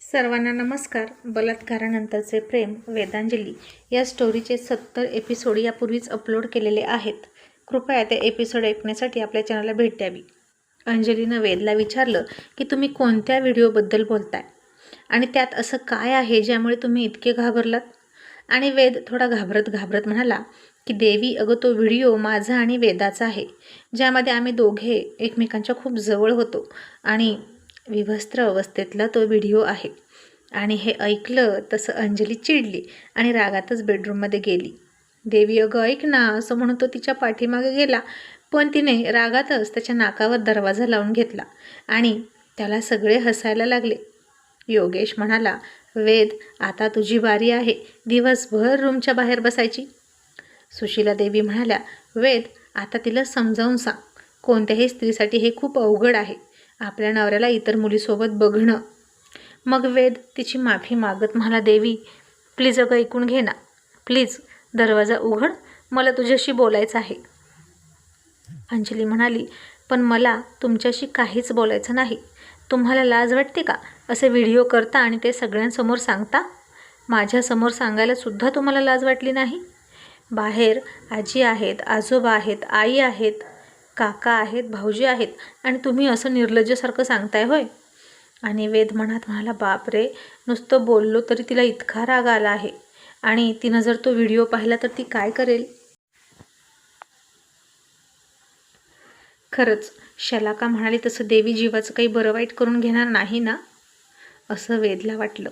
सर्वांना नमस्कार. बलात्कारानंतरचे प्रेम वेदांजली या स्टोरीचे सत्तर एपिसोड यापूर्वीच अपलोड केलेले आहेत. कृपया ते एपिसोड ऐकण्यासाठी आपल्या चॅनलला भेट द्यावी. अंजलीनं वेदला विचारलं की तुम्ही कोणत्या व्हिडिओबद्दल बोलताय? आणि त्यात असं काय आहे ज्यामुळे तुम्ही इतके घाबरलात? आणि वेद थोडा घाबरत घाबरत म्हणाला की देवी अगं तो व्हिडिओ माझा आणि वेदाचा आहे. ज्यामध्ये आम्ही दोघे एकमेकांच्या खूप जवळ होतो आणि विवस्त्र अवस्थेतला तो व्हिडिओ आहे. आणि हे ऐकलं तसं अंजली चिडली आणि रागातच बेडरूममध्ये गेली. देवी अगं ऐक ना असं म्हणून तो तिच्या पाठीमागे गेला. पण तिने रागातच त्याच्या नाकावर दरवाजा लावून घेतला आणि त्याला सगळे हसायला लागले. योगेश म्हणाला वेद आता तुझी बारी आहे. दिवसभर रूमच्या बाहेर बसायची. सुशीला देवी म्हणाल्या वेद आता तिला समजावून सांग. कोणत्याही स्त्रीसाठी हे खूप अवघड आहे. आपल्या नवऱ्याला इतर मुलीसोबत बघणं. मग वेद तिची माफी मागत मला देवी प्लीज अगं ऐकून घे ना. प्लीज दरवाजा उघड. मला तुझ्याशी बोलायचं आहे. अंजली म्हणाली पण मला तुमच्याशी काहीच बोलायचं नाही. तुम्हाला लाज वाटते का? असे व्हिडिओ करता आणि ते सगळ्यांसमोर सांगता? माझ्यासमोर सांगायलासुद्धा तुम्हाला लाज वाटली नाही? बाहेर आजी आहेत आजोबा आहेत आई आहेत काका आहेत भाऊजी आहेत आणि तुम्ही असं निर्लज्जसारखं सांगताय होय? आणि वेद म्हणत म्हणाला बाप रे नुसतं बोललो तरी तिला इतका राग आला आहे. आणि तिनं जर तो व्हिडिओ पाहिला तर ती काय करेल? खरंच शलाका म्हणाली तसं देवी जीवाचं काही बरं वाईट करून घेणार नाही ना? असं वेदला वाटलं.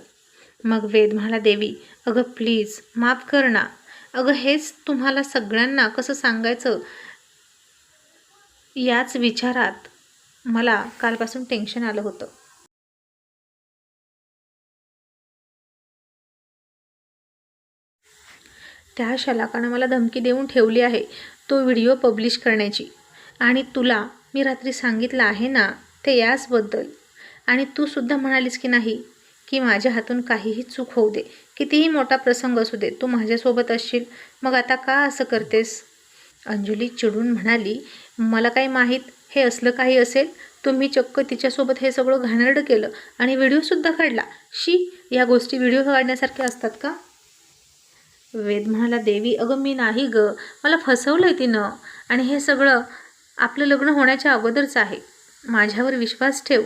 मग वेद म्हणाला देवी अगं प्लीज माफ कर ना. अगं हेच तुम्हाला सगळ्यांना कसं सांगायचं? याच विचारात मला कालपासून टेन्शन आलं होतं. त्या शलाकानं मला धमकी देऊन ठेवली आहे तो व्हिडिओ पब्लिश करण्याची. आणि तुला मी रात्री सांगितलं आहे ना ते याचबद्दल. आणि तू सुद्धा म्हणालीस की नाही की माझ्या हातून काहीही चूक होऊ दे. कितीही मोठा प्रसंग असू दे तू माझ्यासोबत असशील. मग आता का असं करतेस? अंजली चिडून म्हणाली मला काही माहीत हे असलं काही असेल तुम्ही चक्क तिच्यासोबत हे सगळं घाणेरडं केलं आणि व्हिडिओसुद्धा काढला. शी या गोष्टी व्हिडिओ काढण्यासारख्या असतात का? वेद म्हणाला देवी अगं मी नाही ग. मला फसवलं आहे तिनं. आणि हे सगळं आपलं लग्न होण्याच्या अगोदरच आहे. माझ्यावर विश्वास ठेव.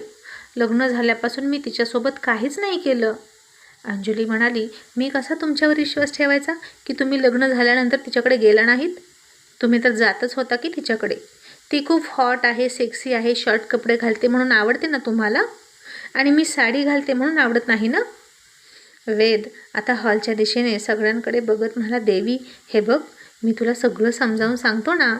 लग्न झाल्यापासून मी तिच्यासोबत काहीच नाही केलं. अंजली म्हणाली मी कसा तुमच्यावर विश्वास ठेवायचा की तुम्ही लग्न झाल्यानंतर तिच्याकडे गेला नाहीत? तुम्ही तर जातच होता की तिच्याकडे. ती खूप हॉट आहे सेक्सी आहे शॉर्ट कपडे घालते म्हणून आवडते ना तुम्हाला? आणि मी साडी घालते म्हणून आवडत नाही ना? वेद आता हॉलच्या दिशेने सगळ्यांकडे बघत म्हणाला देवी हे बघ मी तुला सगळं समजावून सांगतो ना.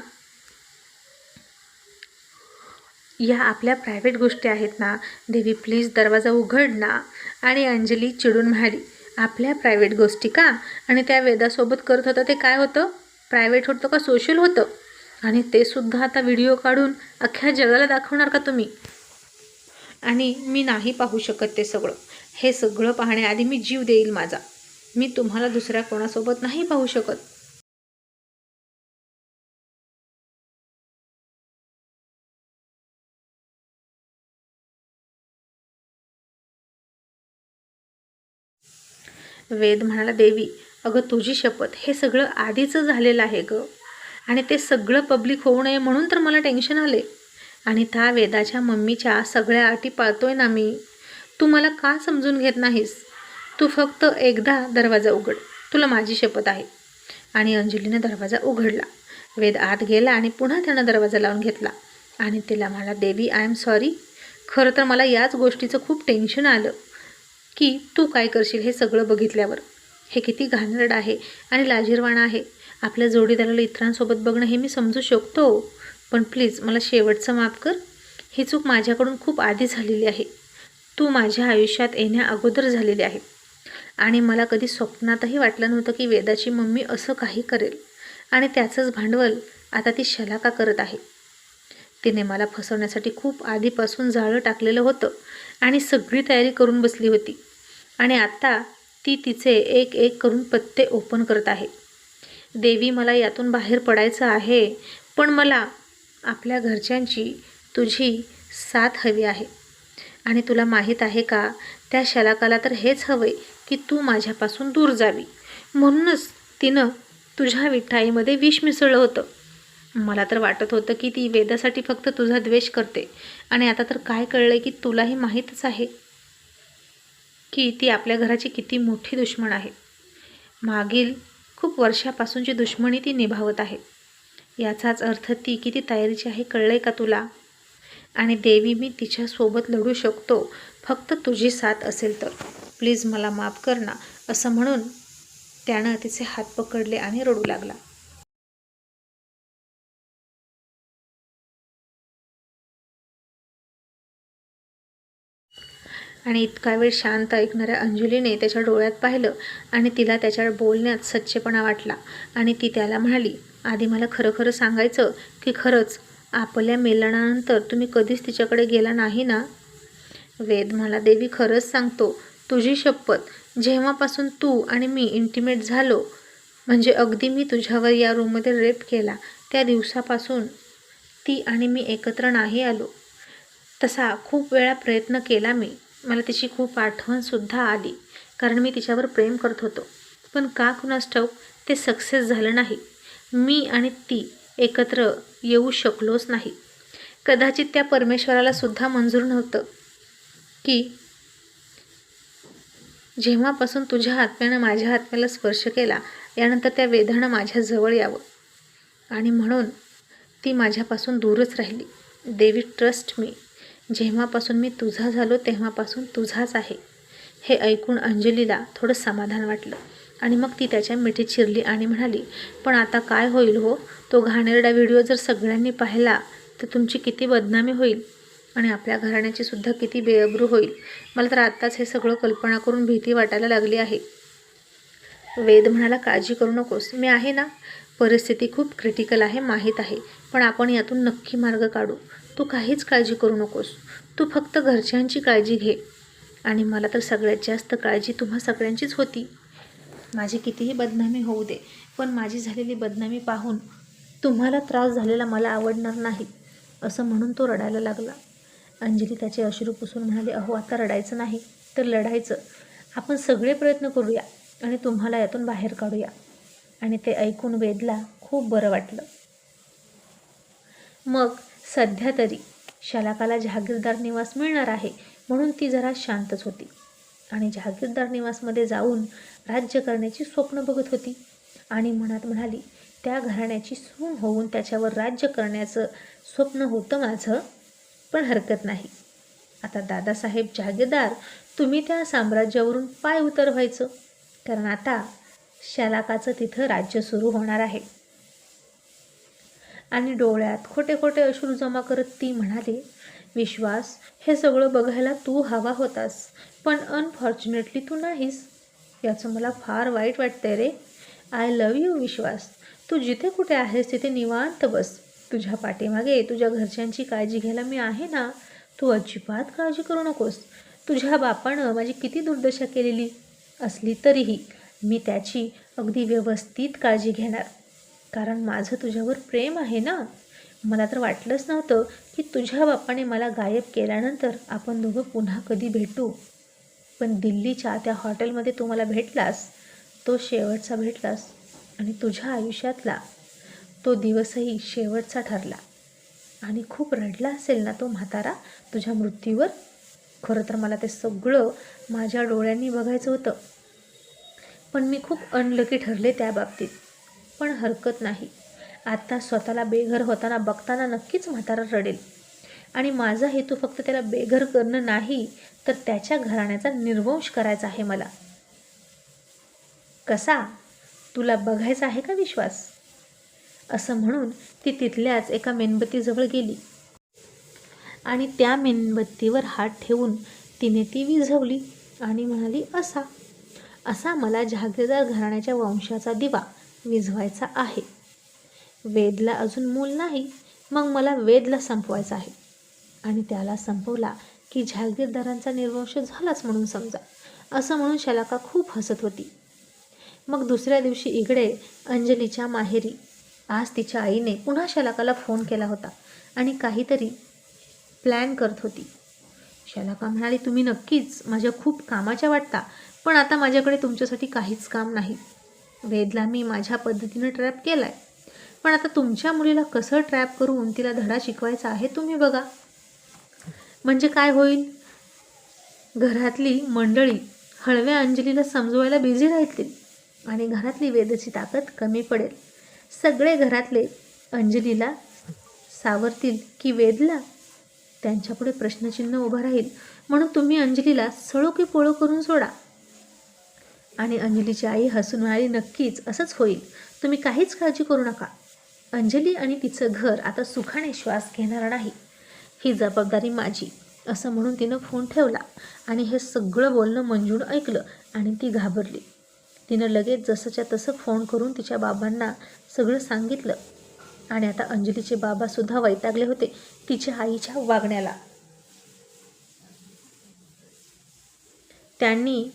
या आपल्या प्रायव्हेट गोष्टी आहेत ना. देवी प्लीज दरवाजा उघड ना. आणि अंजली चिडून म्हणाली आपल्या प्रायव्हेट गोष्टी का? आणि त्या वेदासोबत करत होतं ते काय होतं? प्रायव्हेट होतं का सोशल होतं? आणि ते सुद्धा आता व्हिडिओ काढून अख्ख्या जगाला दाखवणार का तुम्ही? आणि मी नाही पाहू शकत ते सगळं. हे सगळं पाहण्याआधी मी जीव देईल माझा. मी तुम्हाला दुसऱ्या कोणासोबत नाही पाहू शकत. वेद म्हणाला देवी अगं तुझी शपथ हे सगळं आधीचं झालेलं आहे गं. आणि ते सगळं पब्लिक होऊ नये म्हणून तर मला टेन्शन आले. आणि त्या वेदाच्या मम्मीच्या सगळ्या अटी पाळतोय ना मी. तू मला का समजून घेत नाहीस? तू फक्त एकदा दरवाजा उघड. तुला माझी शपथ आहे. आणि अंजलीने दरवाजा उघडला. वेद आत गेला आणि पुन्हा त्यानं दरवाजा लावून घेतला. आणि तिला मला देवी आय एम सॉरी खरं तर मला याच गोष्टीचं खूप टेन्शन आलं. की तू काय करशील हे सगळं बघितल्यावर? हे किती घाणेरड आहे आणि लाजीरवाणं आहे. आपल्या जोडीदाराला इतरांसोबत बघणं हे मी समजू शकतो. पण प्लीज मला शेवटचं माफ कर. ही चूक माझ्याकडून खूप आधी झालेली आहे. तू माझ्या आयुष्यात येण्या अगोदर झालेली आहे. आणि मला कधी स्वप्नातही वाटलं नव्हतं की वेदाची मम्मी असं काही करेल. आणि त्याचंच भांडवल आता ती शलाका करत आहे. तिने मला फसवण्यासाठी खूप आधीपासून जाळं टाकलेलं होतं आणि सगळी तयारी करून बसली होती. आणि आता ती तिचे एक एक करून पत्ते ओपन करत आहे. देवी मला यातून बाहेर पडायचं आहे पण मला आपल्या घरच्यांची तुझी साथ हवी आहे. आणि तुला माहीत आहे का त्या शलाकाला तर हेच हवंय की तू माझ्यापासून दूर जावी. म्हणूनच तिनं तुझ्या विठाईमध्ये विष मिसळलं होतं. मला तर वाटत होतं की ती वेदासाठी फक्त तुझा द्वेष करते. आणि आता तर काय कळलं की तुलाही माहीतच आहे की ती आपल्या घराची किती मोठी दुश्मन आहे. मागील खूप वर्षापासूनची दुश्मनी ती निभावत आहे. याचाच अर्थ ती किती तयारीची आहे कळलं का तुला? आणि देवी मी तिच्यासोबत लढू शकतो फक्त तुझी साथ असेल तर. प्लीज मला माफ कर ना असं म्हणून त्यानं तिचे हात पकडले आणि रडू लागला. आणि इतका वेळ शांत ऐकणाऱ्या अंजलीने त्याच्या डोळ्यात पाहिलं आणि तिला त्याच्या बोलण्यात सच्चेपणा वाटला. आणि ती त्याला म्हणाली आधी मला खरं खरं सांगायचं की खरंच आपल्या मेलनानंतर तुम्ही कधीच तिच्याकडे गेला नाही ना? वेद मला देवी खरंच सांगतो तुझी शपथ जेव्हापासून तू आणि मी इंटिमेट झालो म्हणजे अगदी मी तुझ्यावर या रूममध्ये रेप केला त्या दिवसापासून ती आणि मी एकत्र नाही आलो. तसा खूप वेळा प्रयत्न केला मी. मला तिची खूप आठवणसुद्धा आली कारण मी तिच्यावर प्रेम करत होतो. पण का कुणास ठाऊक ते सक्सेस झालं नाही. मी आणि ती एकत्र येऊ शकलोच नाही. कदाचित त्या परमेश्वराला सुद्धा मंजूर नव्हतं की जेव्हापासून तुझ्या आत्म्यानं माझ्या आत्म्याला स्पर्श केला यानंतर त्या वेदानं माझ्याजवळ यावं. आणि म्हणून ती माझ्यापासून दूरच राहिली. देवी ट्रस्ट मी जेव्हापासून मी तुझा झालो तेव्हापासून तुझाच आहे. हे ऐकून अंजलीला थोडं समाधान वाटलं. आणि मग ती त्याच्या मिठीत शिरली आणि म्हणाली पण आता काय होईल हो? तो घाणेरडा व्हिडिओ जर सगळ्यांनी पाहिला तर तुमची किती बदनामी होईल. आणि आपल्या घराण्याची सुद्धा किती बेअब्रू होईल. मला तर आत्ताच हे सगळं कल्पना करून भीती वाटायला लागली आहे. वेद म्हणाला काळजी करू नकोस. मी आहे ना? परिस्थिती खूप क्रिटिकल आहे माहीत आहे. पण आपण यातून नक्की मार्ग काढू. तू काहीच काळजी करू नकोस. तू फक्त घरच्यांची काळजी घे. आणि मला तर सगळ्यात जास्त काळजी तुम्हा सगळ्यांचीच होती. माझी कितीही बदनामी होऊ दे पण माझी झालेली बदनामी पाहून तुम्हाला त्रास झालेला मला आवडणार नाही असं म्हणून तो रडायला लागला. अंजली त्याचे अश्रू पुसून म्हणाले अहो आता रडायचं नाही तर लढायचं. आपण सगळे प्रयत्न करूया आणि तुम्हाला यातून बाहेर काढूया. आणि ते ऐकून वेदला खूप बरं वाटलं. मग सध्या तरी शलाकाला जहागीरदार निवास मिळणार आहे म्हणून ती जरा शांतच होती. आणि जहागीरदार निवासमध्ये जाऊन राज्य करण्याची स्वप्न बघत होती. आणि मनात म्हणाली त्या घराण्याची सून होऊन त्याच्यावर राज्य करण्याचं स्वप्न होतं माझं पण हरकत नाही. आता दादासाहेब जहागीरदार तुम्ही त्या साम्राज्यावरून पाय उतर व्हायचं कारण आता शलाकाचं तिथं राज्य सुरू होणार आहे. आणि डोळ्यात खोटे खोटे अश्रू जमा करत ती म्हणाली विश्वास हे सगळं बघायला तू हवा होतास पण अनफॉर्च्युनेटली तू नाहीस. याचं मला फार वाईट वाटतंय रे. I love you Vishwas. तू जिथे कुठे आहेस तिथे निवांत बस. तुझ्या पाठीमागे तुझ्या घरच्यांची काळजी घ्यायला मी आहे ना? तू अजिबात काळजी करू नकोस. तुझ्या बापानं माझी किती दुर्दशा केलेली असली तरीही मी त्याची अगदी व्यवस्थित काळजी घेणार. कारण माझं तुझ्यावर प्रेम आहे ना? मला तर वाटलंच नव्हतं की तुझ्या बापाने मला गायब केल्यानंतर आपण दोघं पुन्हा कधी भेटू. पण दिल्लीच्या त्या हॉटेलमध्ये तू मला भेटलास तो शेवटचा भेटलास आणि तुझ्या आयुष्यातला तो दिवसही शेवटचा ठरला. आणि खूप रडला असेल ना तो म्हातारा तुझ्या मृत्यूवर? खरं तर मला ते सगळं माझ्या डोळ्यांनी बघायचं होतं. पण मी खूप अनलकी ठरले त्या बाबतीत. पण हरकत नाही. आता स्वतःला बेघर होताना बघताना नक्कीच म्हातारा रडेल. आणि माझा हेतू फक्त त्याला बेघर करणं नाही तर त्याच्या घराण्याचा निर्वंश करायचा आहे मला. कसा? तुला बघायचा आहे का विश्वास? असं म्हणून ती तिथल्याच एका मेणबत्तीजवळ गेली. आणि त्या मेणबत्तीवर हात ठेवून तिने ती विझवली आणि म्हणाली असा. असा मला जहागीरदार घराण्याच्या वंशाचा दिवा विझवायचा आहे. वेदला अजून मूल नाही मग मला वेदला संपवायचा आहे. आणि त्याला संपवला की जहागीरदारांचा निर्वंश झालाच म्हणून समजा असं म्हणून शलाका खूप हसत होती. मग दुसऱ्या दिवशी इकडे अंजलीच्या माहेरी आज तिच्या आईने पुन्हा शलाकाला फोन केला होता आणि काहीतरी प्लॅन करत होती. शलाका म्हणाली तुम्ही नक्कीच माझ्या खूप कामाच्या वाटता पण आता माझ्याकडे तुमच्यासाठी काहीच काम नाही. वेदला मी माझ्या पद्धतीनं ट्रॅप केला आहे पण आता तुमच्या मुलीला कसं ट्रॅप करून तिला धडा शिकवायचा आहे तुम्ही बघा. म्हणजे काय होईल? घरातली मंडळी हळव्या अंजलीला समजवायला बिझी राहतील आणि घरातली वेदची ताकद कमी पडेल. सगळे घरातले अंजलीला सावरतील की वेदला? त्यांच्यापुढे प्रश्नचिन्ह उभं राहील. म्हणून तुम्ही अंजलीला सळो की पोळो करून सोडा. आणि अंजलीची आई हसून म्हणाली नक्कीच असंच होईल. तुम्ही काहीच काळजी करू नका. अंजली आणि तिचं घर आता सुखाने श्वास घेणार नाही. ही जबाबदारी माझी असं म्हणून तिनं फोन ठेवला आणि हे सगळं बोलणं मंजून ऐकलं आणि ती घाबरली. तिनं लगेच जसंच्या तसं फोन करून तिच्या बाबांना सगळं सांगितलं. आणि आता अंजलीचे बाबासुद्धा वैतागले होते तिच्या आईच्या वागण्याला. त्यांनी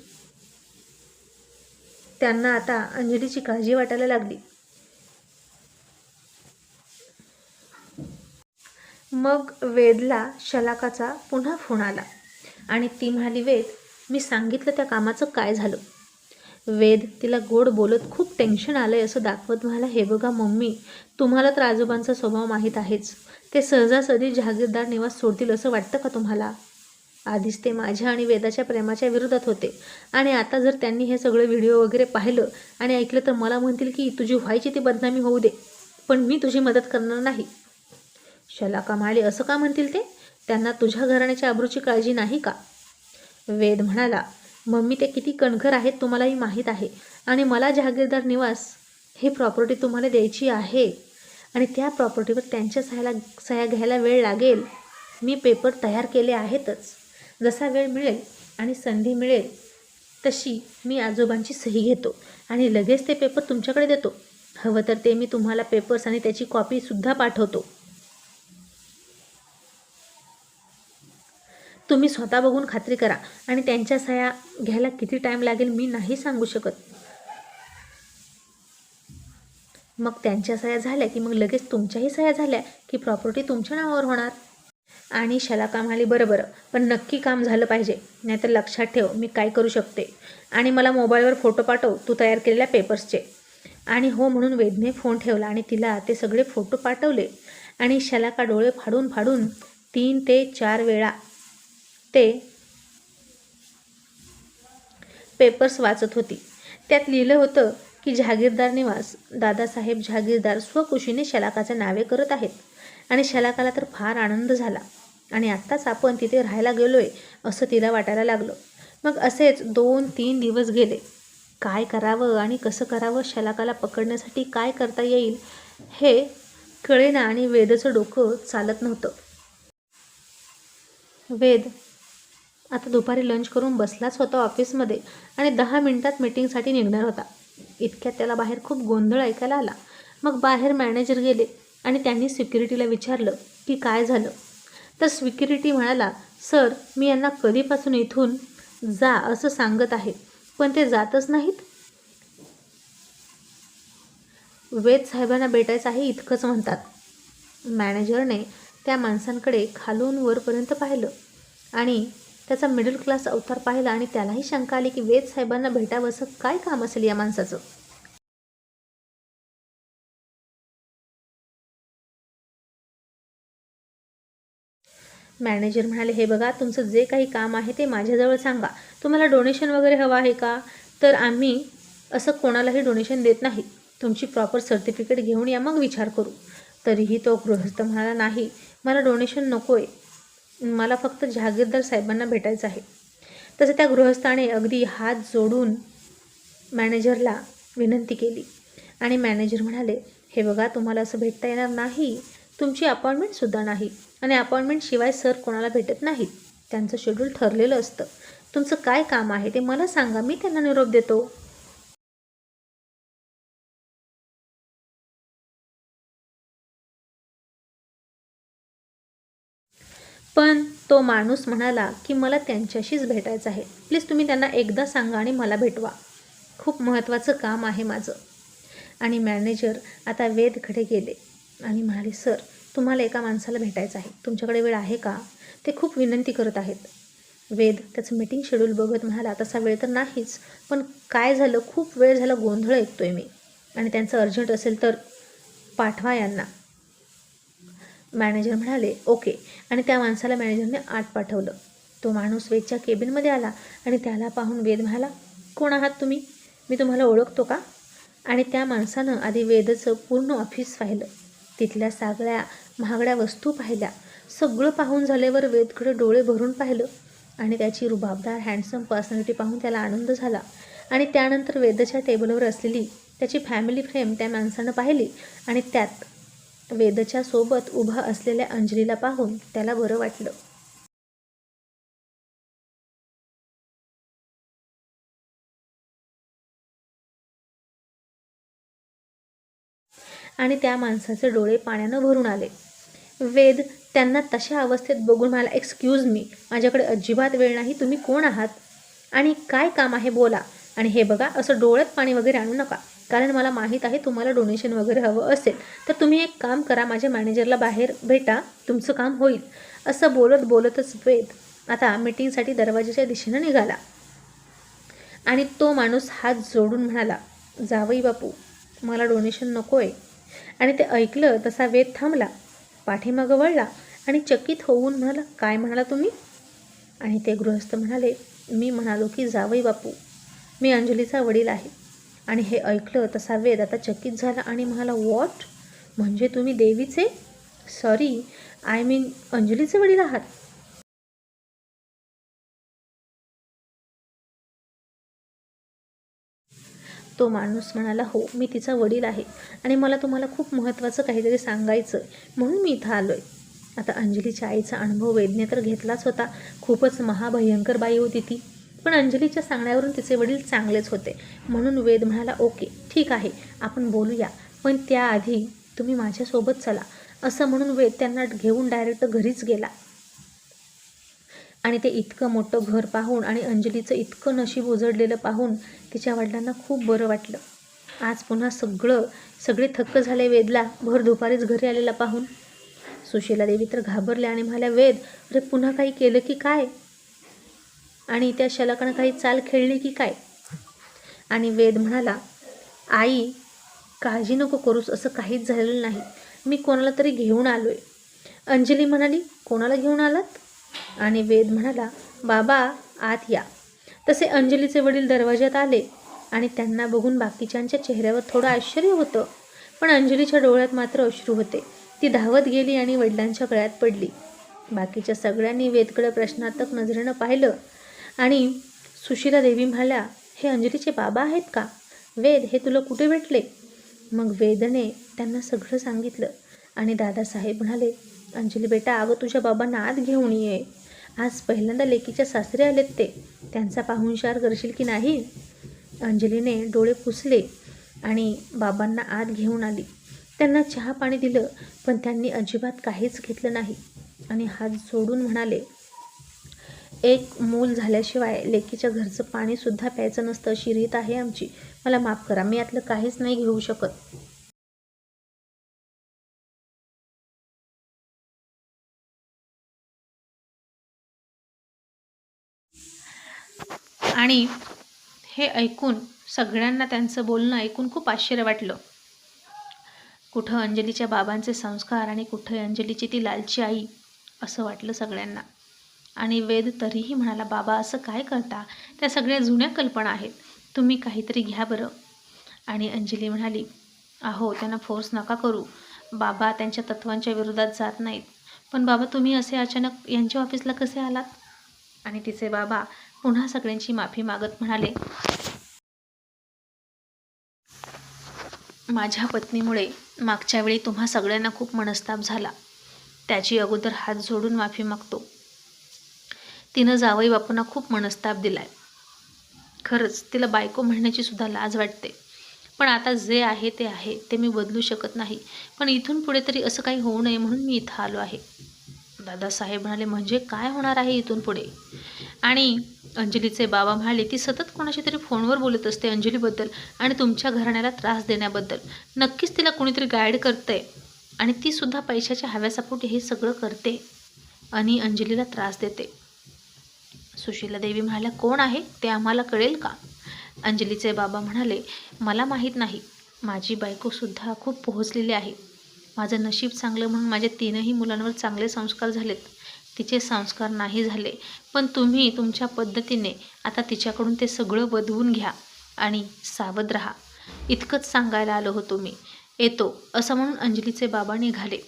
त्यांना आता अंजलीची काळजी वाटायला लागली. मग वेदला शलाकाचा पुन्हा फोन आला आणि ती म्हणाली वेद मी सांगितलं त्या कामाचं काय झालं? वेद तिला गोड बोलत खूप टेन्शन आलंय असं दाखवत म्हणाला हे बघा मम्मी तुम्हाला तर आजोबांचा स्वभाव माहीत आहेच. ते सहजासहजी जहागीरदार निवास सोडतील असं वाटतं का तुम्हाला? आधीच ते माझ्या आणि वेदाच्या प्रेमाच्या विरोधात होते. आणि आता जर त्यांनी हे सगळं व्हिडिओ वगैरे पाहिलं आणि ऐकलं तर मला म्हणतील की तुझी व्हायची ती बदनामी होऊ दे पण मी तुझी मदत करणार नाही. शलाका म्हणाले असं का म्हणतील ते? त्यांना तुझ्या घराण्याच्या आबरूची काळजी नाही का? वेद म्हणाला मम्मी ते किती कणखर आहेत तुम्हालाही माहीत आहे. आणि मला जहागीरदार निवास ही प्रॉपर्टी तुम्हाला द्यायची आहे. आणि त्या प्रॉपर्टीवर त्यांच्या सह्याला सह्या घ्यायला वेळ लागेल. मी पेपर तयार केले आहेतच. जसा वेळ मिळेल आणि संधी मिळेल तशी मी आजोबांची सही घेतो आणि लगेच ते पेपर तुमच्याकडे देतो. हवं तर ते मी तुम्हाला पेपर्स आणि त्याची कॉपीसुद्धा पाठवतो. तुम्ही स्वतः बघून खात्री करा आणि त्यांच्या सह्या घ्यायला किती टाईम लागेल मी नाही सांगू शकत. मग त्यांच्या सह्या झाल्या की मग लगेच तुमच्याही सह्या झाल्या की प्रॉपर्टी तुमच्या नावावर होणार? आणि शलाका म्हणाली बरं बरं पण नक्की काम झालं पाहिजे. नाहीतर लक्षात ठेव मी काय करू शकते. आणि मला मोबाईलवर फोटो पाठव तू तयार केलेल्या पेपर्सचे. आणि हो म्हणून वेदने फोन ठेवला आणि तिला ते सगळे फोटो पाठवले. आणि शलाका डोळे फाडून फाडून तीन ते चार वेळा ते पेपर्स वाचत होती. त्यात लिहिलं होतं की जहागीरदार निवास. दादासाहेब जहागीरदार स्वकुशीने शलाकाचे नावे करत आहेत. आणि शलाकाला तर फार आनंद झाला. आणि आत्ताच आपण तिथे राहायला गेलो आहे असं तिला वाटायला लागलं. मग असेच दोन तीन दिवस गेले. काय करावं आणि कसं करावं शलाकाला पकडण्यासाठी काय करता येईल हे कळेना आणि वेदचं डोकं चालत नव्हतं. वेद आता दुपारी लंच करून बसलाच होता ऑफिसमध्ये आणि दहा मिनिटात मीटिंगसाठी निघणार होता. इतक्यात त्याला बाहेर खूप गोंधळ ऐकायला आला. मग बाहेर मॅनेजर गेले. आणि त्यांनी सिक्युरिटीला विचारलं की काय झालं? तर सिक्युरिटी म्हणाला सर मी यांना कधीपासून इथून जा असं सांगत आहे पण ते जातच नाहीत. वेद साहेबांना भेटायचं आहे इतकंच म्हणतात. मॅनेजरने त्या माणसांकडे खालून वरपर्यंत पाहिलं आणि त्याचा मिडल क्लास अवतार पाहिला आणि त्यालाही शंका आली की वेद साहेबांना भेटावं असं काय काम असेल या माणसाचं? मॅनेजर म्हणाले हे बघा तुमचं जे काही काम आहे ते माझ्याजवळ सांगा. तुम्हाला डोनेशन वगैरे हवं आहे का? तर आम्ही असं कोणालाही डोनेशन देत नाही. तुमची प्रॉपर सर्टिफिकेट घेऊन या मग विचार करू. तरीही तो गृहस्थ म्हणाला नाही मला डोनेशन नको आहे मला फक्त जहागीरदार साहेबांना भेटायचं आहे. तसं त्या गृहस्थाने अगदी हात जोडून मॅनेजरला विनंती केली. आणि मॅनेजर म्हणाले हे बघा तुम्हाला असं भेटता येणार नाही. तुमची अपॉइंटमेंटसुद्धा नाही. आणि अपॉइंटमेंटशिवाय सर कोणाला भेटत नाहीत. त्यांचं शेड्यूल ठरलेलं असतं. तुमचं काय काम आहे ते मला सांगा. मी त्यांना निरोप देतो. पण तो माणूस म्हणाला की मला त्यांच्याशीच भेटायचं आहे. प्लीज तुम्ही त्यांना एकदा सांगा आणि मला भेटवा. खूप महत्त्वाचं काम आहे माझं. आणि मॅनेजर आता वेदकडे गेले. आणि म्हणाले सर तुम्हाला एका माणसाला भेटायचं आहे. तुमच्याकडे वेळ आहे का? ते खूप विनंती करत आहेत. वेद त्याचं मीटिंग शेड्यूल बघत म्हणाला तसा वेळ तर नाहीच पण काय झालं? खूप वेळ झाला गोंधळ ऐकतोय मी. आणि त्यांचं अर्जंट असेल तर पाठवा यांना. मॅनेजर म्हणाले ओके. आणि त्या माणसाला मॅनेजरने आत पाठवलं. तो माणूस वेदच्या केबिनमध्ये आला आणि त्याला पाहून वेद म्हणाला कोण आहात तुम्ही? मी तुम्हाला ओळखतो का? आणि त्या माणसानं आधी वेदचं पूर्ण ऑफिस पाहिलं. तिथल्या सगळ्या महागड्या वस्तू पाहिल्या. सगळं पाहून झाल्यावर वेदकडे डोळे भरून पाहिलं आणि त्याची रुबाबदार हँडसम पर्सनॅलिटी पाहून त्याला आनंद झाला. आणि त्यानंतर वेदच्या टेबलवर असलेली त्याची फॅमिली फ्रेम त्या माणसानं पाहिली आणि त्यात वेदच्या सोबत उभा असलेल्या अंजलीला पाहून त्याला बरं वाटलं. आणि त्या माणसाचे डोळे पाण्यानं भरून आले. वेद त्यांना तशा अवस्थेत बघून मला एक्सक्यूज मी माझ्याकडे अजिबात वेळ नाही तुम्ही कोण आहात? आणि काय काम आहे बोला. आणि हे बघा असं डोळ्यात पाणी वगैरे आणू नका. कारण मला माहीत आहे तुम्हाला डोनेशन वगैरे हवं असेल. तर तुम्ही एक काम करा माझ्या मॅनेजरला बाहेर भेटा तुमचं काम होईल. असं बोलत बोलतच वेद आता मीटिंगसाठी दरवाजाच्या दिशेनं निघाला. आणि तो माणूस हात जोडून म्हणाला जावई बापू मला डोनेशन नको आहे आणि ते ऐकलं तसा वेद थांबला. पाठीमागं वळला आणि चकित होऊन म्हणाला काय म्हणाला तुम्ही? आणि ते गृहस्थ म्हणाले मी म्हणालो की जावई बापू मी अंजलीचा वडील आहे. आणि हे ऐकलं तसा वेद आता चकित झाला आणि म्हणाला वॉट म्हणजे तुम्ही देवीचे? सॉरी आय मीन अंजलीचे वडील आहात? तो माणूस म्हणाला हो मी तिचा वडील आहे आणि मला तुम्हाला खूप महत्त्वाचं काहीतरी सांगायचं म्हणून मी इथं आलो आहे आता अंजलीच्या आईचा अनुभव वेदने तर घेतलाच होता. खूपच महाभयंकर बाई होती ती. पण अंजलीच्या सांगण्यावरून तिचे वडील चांगलेच होते. म्हणून वेद म्हणाला ओके ठीक आहे आपण बोलूया. पण त्याआधी तुम्ही माझ्यासोबत चला. असं म्हणून वेद त्यांना घेऊन डायरेक्ट घरीच गेला. आणि ते इतकं मोठं घर पाहून आणि अंजलीचं इतकं नशीब उजडलेलं पाहून तिच्या वडिलांना खूप बरं वाटलं. आज पुन्हा सगळं सगळे थक्क झाले वेदला भर दुपारीच घरी आलेला पाहून. सुशीला देवी तर घाबरल्या आणि म्हणाल्या वेद अरे पुन्हा काही केलं की काय? आणि त्या शलकानं काही चाल खेळली की काय? आणि वेद म्हणाला आई काळजी नको करूस असं काहीच झालेलं नाही. मी कोणाला तरी घेऊन आलो आहे अंजली म्हणाली कोणाला घेऊन आलात? आणि वेद म्हणाला बाबा आत या. तसे अंजलीचे वडील दरवाज्यात आले आणि त्यांना बघून बाकीच्यांच्या चेहऱ्यावर थोडं आश्चर्य होतं. पण अंजलीच्या डोळ्यात मात्र अश्रू होते. ती धावत गेली आणि वडिलांच्या गळ्यात पडली. बाकीच्या सगळ्यांनी वेदकडे प्रश्नार्थक नजरेनं पाहिलं आणि सुशीला देवी म्हणाल्या हे अंजलीचे बाबा आहेत का? वेद हे तुला कुठे भेटले? मग वेदने त्यांना सगळं सांगितलं आणि दादासाहेब म्हणाले अंजली बेटा अगं तुझ्या बाबांना आत घेऊन ये. आज पहिल्यांदा लेकीच्या सासरे आलेत ते. त्यांचा पाहुणशार करशील की नाही? अंजलीने डोळे पुसले आणि बाबांना आत घेऊन आली. त्यांना चहा पाणी दिलं पण त्यांनी अजिबात काहीच घेतलं नाही. आणि हात जोडून म्हणाले एक मूल झाल्याशिवाय लेकीच्या घरचं पाणीसुद्धा प्यायचं नसतं. अशी रीत आहे आमची. मला माफ करा मी यातलं काहीच नाही घेऊ शकत. आणि हे ऐकून सगळ्यांना त्यांचं बोलणं ऐकून खूप आश्चर्य वाटलं. कुठं अंजलीच्या बाबांचे संस्कार आणि कुठं अंजलीची ती लालची आई असं वाटलं सगळ्यांना. आणि वेद तरीही म्हणाला बाबा असं काय करता? त्या सगळ्या जुन्या कल्पना आहेत. तुम्ही काहीतरी घ्या बरं. आणि अंजली म्हणाली अहो त्यांना फोर्स नका करू. बाबा त्यांच्या तत्वांच्या विरोधात जात नाहीत. पण बाबा तुम्ही असे अचानक यांच्या ऑफिसला कसे आलात? आणि तिचे बाबा पुन्हा सगळ्यांची माफी मागत म्हणाले माझ्या पत्नीमुळे मागच्या वेळी तुम्हा सगळ्यांना खूप मनस्ताप झाला. त्याची अगोदर हात जोडून माफी मागतो. तिनं जावई बापूंना खूप मनस्ताप दिलाय. खरंच तिला बायको म्हणण्याची सुद्धा लाज वाटते. पण आता जे आहे ते आहे ते मी बदलू शकत नाही. पण इथून पुढे तरी असं काही होऊ नये म्हणून मी इथं आलो आहे. दादासाहेब म्हणाले म्हणजे काय होणार आहे इथून पुढे? आणि अंजलीचे बाबा म्हणाले ती सतत कोणाशी तरी फोनवर बोलत असते अंजलीबद्दल आणि तुमच्या घराण्याला त्रास देण्याबद्दल. नक्कीच तिला कोणीतरी गाईड करते आणि ती सुद्धा पैशाच्या हव्यासापोटी हे सगळं करते आणि अंजलीला त्रास देते. सुशीला देवी म्हणाल्या कोण आहे? ते आम्हाला कळेल का? अंजलीचे बाबा म्हणाले मला माहीत नाही. माझी बायकोसुद्धा खूप पोहोचलेली आहे. माझं नशीब चांगलं म्हणून माझ्या तीनही मुलांवर चांगले संस्कार झालेत. तिचे संस्कार नाही झाले. पण तुम्ही तुमच्या पद्धतीने आता तिच्याकडून ते सगळं बदवून घ्या आणि सावध राहा. इतकंच सांगायला आलो होतो मी. येतो असं म्हणून अंजलीचे बाबा निघाले.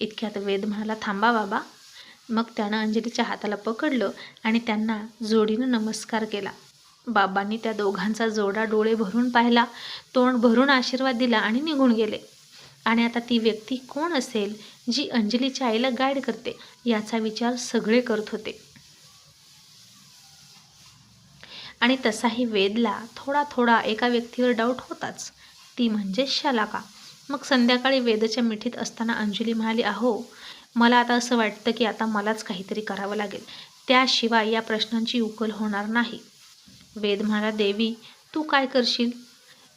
इतक्यात वेद म्हणाला थांबा बाबा. मग त्यानं अंजलीच्या हाताला पकडलं आणि त्यांना जोडीनं नमस्कार केला. बाबांनी त्या दोघांचा जोडा डोळे भरून पाहिला तोंड भरून आशीर्वाद दिला आणि निघून गेले. आणि आता ती व्यक्ती कोण असेल जी अंजलीच्या आईला गाईड करते याचा विचार सगळे करत होते. आणि तसाही वेदला थोडा थोडा एका व्यक्तीवर डाऊट होताच. ती म्हणजे शलाका. मग संध्याकाळी वेदच्या मिठीत असताना अंजली म्हणाली अहो मला आता असं वाटतं की आता मलाच काहीतरी करावं लागेल. त्याशिवाय या प्रश्नांची उकल होणार नाही. वेद म्हणाला देवी तू काय करशील?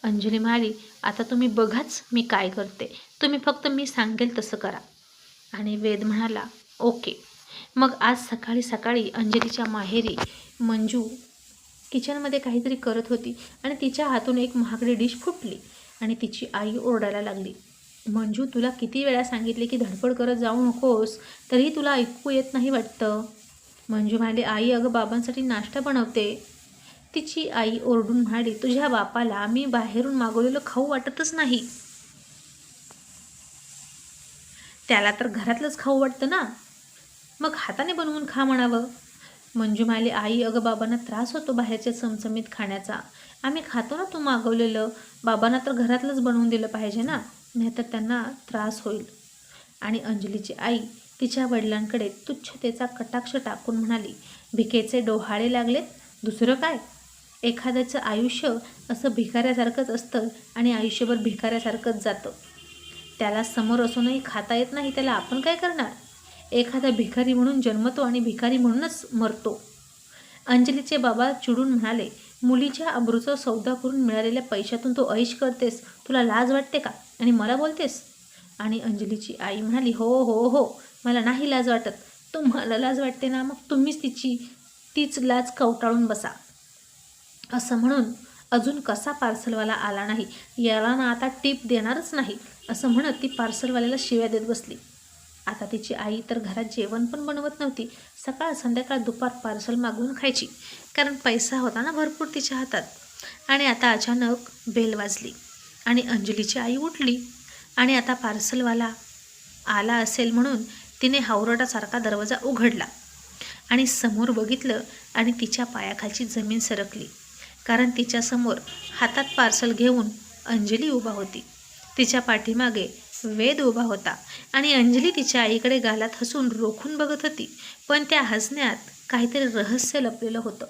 अंजली म्हणाली आता तुम्ही बघाच मी काय करते. तुम्ही फक्त मी सांगेल तसं करा. आणि वेद म्हणाला ओके. मग आज सकाळी सकाळी अंजलीच्या माहेरी मंजू किचनमध्ये काहीतरी करत होती आणि तिच्या हातून एक महागडी डिश फुटली आणि तिची आई ओरडायला लागली. मंजू तुला किती वेळा सांगितले की धडपड करत जाऊ नकोस तरीही तुला ऐकू येत नाही वाटतं. मंजू म्हणाली आई अगं बाबांसाठी नाश्ता बनवते. तिची आई ओरडून म्हणाली तुझ्या बापाला मी बाहेरून मागवलेलं खाऊ वाटतच नाही. त्याला तर घरातलंच खाऊ वाटतं ना. मग हाताने बनवून खा म्हणावं. मंजू म्हणाली आई अगं बाबांना त्रास होतो बाहेरच्या चमचमीत खाण्याचा. आम्ही खातो ना तू मागवलेलं. बाबांना तर घरातलंच बनवून दिलं पाहिजे ना. नाहीतर त्यांना त्रास होईल. आणि अंजलीची आई तिच्या वडिलांकडे तुच्छतेचा कटाक्ष टाकून म्हणाली भिकेचे डोहाळे लागलेत. दुसरं काय? एखाद्याचं आयुष्य असं भिकाऱ्यासारखंच असतं आणि आयुष्यभर भिकाऱ्यासारखंच जातं. त्याला समोर असूनही खाता येत नाही त्याला आपण काय करणार? एखादा भिकारी म्हणून जन्मतो आणि भिकारी म्हणूनच मरतो. अंजलीचे बाबा चिडून म्हणाले मुलीच्या अब्रूचा सौदा करून मिळालेल्या पैशातून तू ऐश करतेस. तुला लाज वाटते का? आणि मला बोलतेस? आणि अंजलीची आई म्हणाली हो हो हो मला नाही लाज वाटत. तुम्हाला लाज वाटते ना मग तुम्हीच तिची तीच लाज कवटाळून बसा. असं म्हणून अजून कसा पार्सलवाला आला नाही? याला ना आता टीप देणारच नाही. असं म्हणत ती पार्सलवाल्याला शिव्या देत बसली. आता तिची आई तर घरात जेवण पण बनवत नव्हती. सकाळ संध्याकाळ दुपार पार्सल मागवून खायची. कारण पैसा होता ना भरपूर तिच्या हातात. आणि आता अचानक बेल वाजली. आणि अंजलीची आई उठली. आणि आता पार्सलवाला आला असेल म्हणून तिने हावरटासारखा दरवाजा उघडला. आणि समोर बघितलं आणि तिच्या पायाखालची जमीन सरकली. कारण तिच्यासमोर हातात पार्सल घेऊन अंजली उभा होती. तिच्या पाठीमागे वेद उभा होता आणि अंजली तिच्या आईकडे गालात हसून रोखून बघत होती. पण त्या हसण्यात काहीतरी रहस्य लपलेलं होतं.